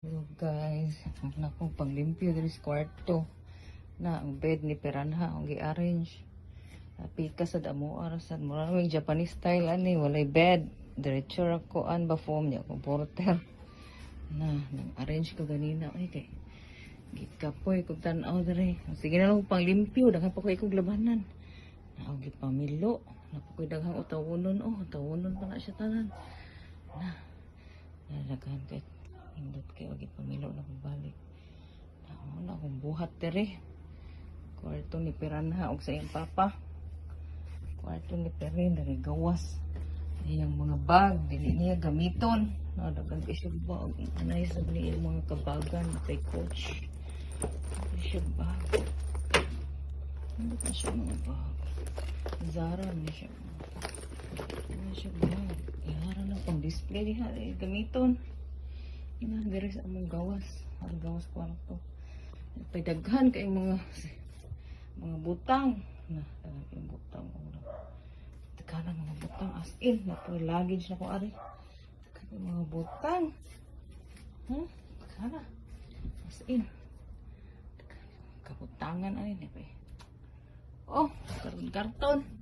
Hello guys, ang akong panglimpyo diri sa kwarto na ang bed ni Piranha ang gi-arrange. Pika sa damo arasan mo raming Japanese style ani walay bed. Diretso ra ko an ba form niya kung porter. Na nang arrange ko ganina ay kay gikapoy kog tan-aw diri. Sige na lang panglimpyo daghan pa ko ikog labanan. Na ang gipamilo. Na pa ko daghang utawonon oh, utawonon pa na siya tanan. Na Nalaghan kay kay wagi pamilo na kong balik. Ako na akong buhat dere. Kwarto ni Piranha og sa iyang papa. Kwarto ni Pirin dari gawas. Iyang mga bag, dili niya gamiton. Nadagan kay siya bag. Anay sa ni iyang mga kabagan, kay coach. Siya bag. Ano pa siya mga bag? Zara ni siya. Ano siya bag? Ihara na pang display diha, eh, gamiton. Ina, diri sa among gawas. Ang gawas kwarto. Pagdaghan kay mga mga butang. Na, daghan butang. Daghan mga butang as in. Na po luggage na ko ari. Daghan mga butang. Hmm? Daghan na. As in. Daghan. Kabutangan ay ni pa. Oh, karton karton.